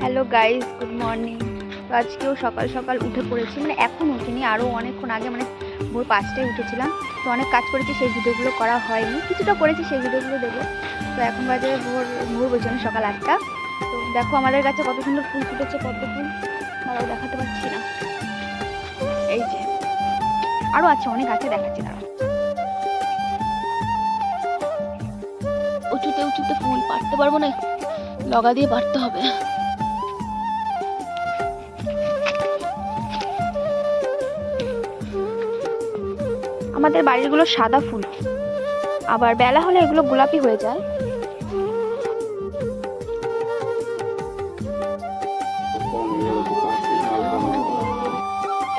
Hello guys good morning তো আজকেও সকাল সকাল উঠে পড়েছি। মানে এখন উঠিনি আরও অনেকক্ষণ আগে মানে ভোর পাঁচটায় উঠেছিলাম। তো অনেক কাজ করেছি, সেই ভিডিওগুলো করা হয়নি। কিছুটা করেছি, সেই ভিডিওগুলো দেবো তো এখন বাজে ভোর ভোর বলছি না সকাল আটটা। তো দেখো আমাদের কাছে কত সুন্দর ফুল ফুটেছে পদ্ম ফুল। তারাও দেখাতে পারছি না। এই যে আরও আছে, অনেক আছে, দেখাচ্ছি তারা উঁচুতে উঁচুতে ফুল পারতে পারব না লগা দিয়ে পারতে হবে। আমাদের বাড়িগুলো সাদা ফুল। আবার বেলা হলে এগুলো গোলাপি হয়ে যায়।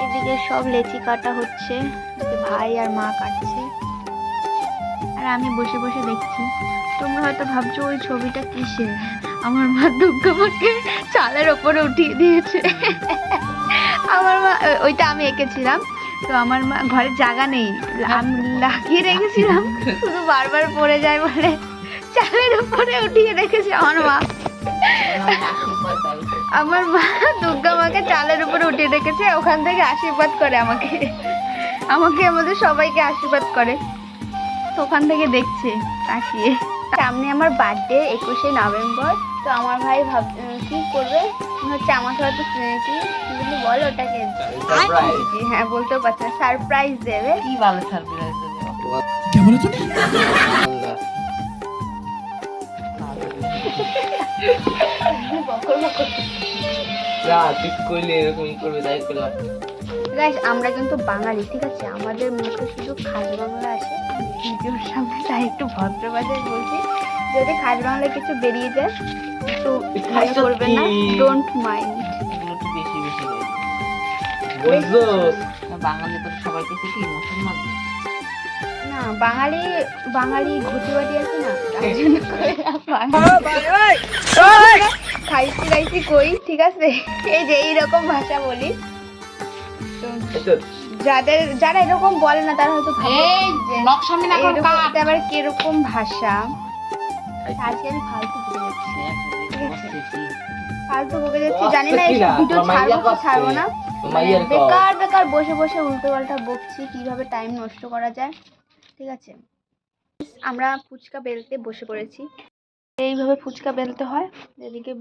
এদিকে সব লেচি কাটা হচ্ছে ভাই আর মা কাটছে। আর আমি বসে বসে দেখছি, তোমরা হয়তো ভাবছ ওই ছবিটা কিসের? আমার মা দুর্গা মাকে চালের ওপরে উঠিয়ে দিয়েছে। আমার মা, ওইটা আমি এঁকেছিলাম। তো আমার মা ঘরে জায়গা নেই। লাগিয়ে রেখেছিলাম। শুধু বারবার পড়ে যায় বলে চালের উপরে উঠিয়ে রেখেছে আমার মা। আমার মা দুর্গা মাকে চালের উপরে উঠিয়ে রেখেছে, ওখান থেকে আশীর্বাদ করে আমাকে। আমাকে আমাদের সবাইকে আশীর্বাদ করে। তো ওখান থেকে দেখছে, তাকিয়ে। সামনে আমার বার্থডে একুশে নভেম্বর। তো আমার ভাই ভাব কি করবে? হচ্ছে আমাকে হয়তো শুনেছি তুমি বল ওটাকে হ্যাঁ বলতেও পারছি না। সারপ্রাইজ দেবে। কি ভালো সারপ্রাইজ দেবে? কেমন তুমি আমরা কিন্তু বাঙালি ঠিক আছে? আমাদের মুখে শুধু খাস বাংলা আছে। ভিডিওর সামনে তাই একটু ভদ্র বলছি। যদি খাস বাংলা কিছু বেরিয়ে যায় তো মনে করবেন না। ডোন্ট মাইন্ড একটু বেশি বেশি বুঝছ বাঙালি তো সবাই কিছু কি মুসলমান না বাঙালি বাঙালি ঘুটি বাটি আছে না তার জন্য করে খাইছি খাইছি কই? ঠিক আছে? এই যে এইরকম ভাষা বলি। যাদের যারা এরকম বলে না তারা হয়তো ভাবে এই যে নকশামি না করে এরকম আবার কীরকম ভাষা? ফালতু ফালতু বকে যাচ্ছি জানি না এই ভিডিও ছাড়বো কি ছাড়বো না। মানে বেকার বেকার বসে বসে উল্টো পাল্টা বকছি কীভাবে টাইম নষ্ট করা যায়। ঠিক আছে। আমরা ফুচকা বেলতে বসে পড়েছি। এইভাবে ফুচকা বেলতে হয়। এদিকে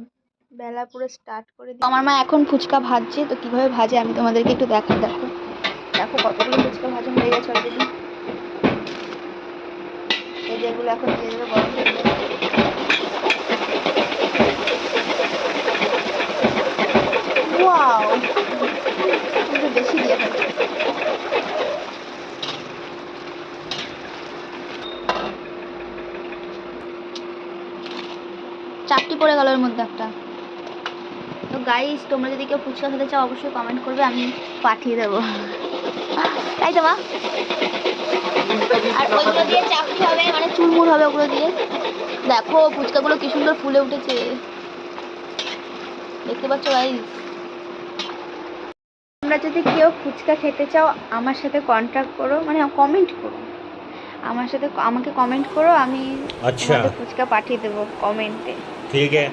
বেলা পুরো স্টার্ট করে দিই আমার মা এখন ফুচকা ভাজছে তো কীভাবে ভাজে আমি তোমাদেরকে একটু দেখাই দেখো। দেখো কতগুলো ফুচকা ভাজা হয়ে গেছে অলরেডি যেগুলো এখন দিয়ে চারটি পড়ে গেল এর মধ্যে একটা। তো গাইস তোমরা যদি কেউ ফুচকা খেতে চাও, অবশ্যই কমেন্ট করবে, আমি পাঠিয়ে দেবো। তাই তো মা? আর হবে ফুল হবে ওগুলো দিয়ে। দেখো ফুচকাগুলো কি সুন্দর ফুলে উঠেছে। দেখতে পাচ্ছ গাইজ তোমরা যদি কেউ ফুচকা খেতে চাও আমার সাথে কন্ট্যাক্ট করো মানে কমেন্ট করো। আমার সাথে আমাকে কমেন্ট করো আমি আচ্ছা। ফুচকা পাঠিয়ে দেবো কমেন্টে ঠিক আছে।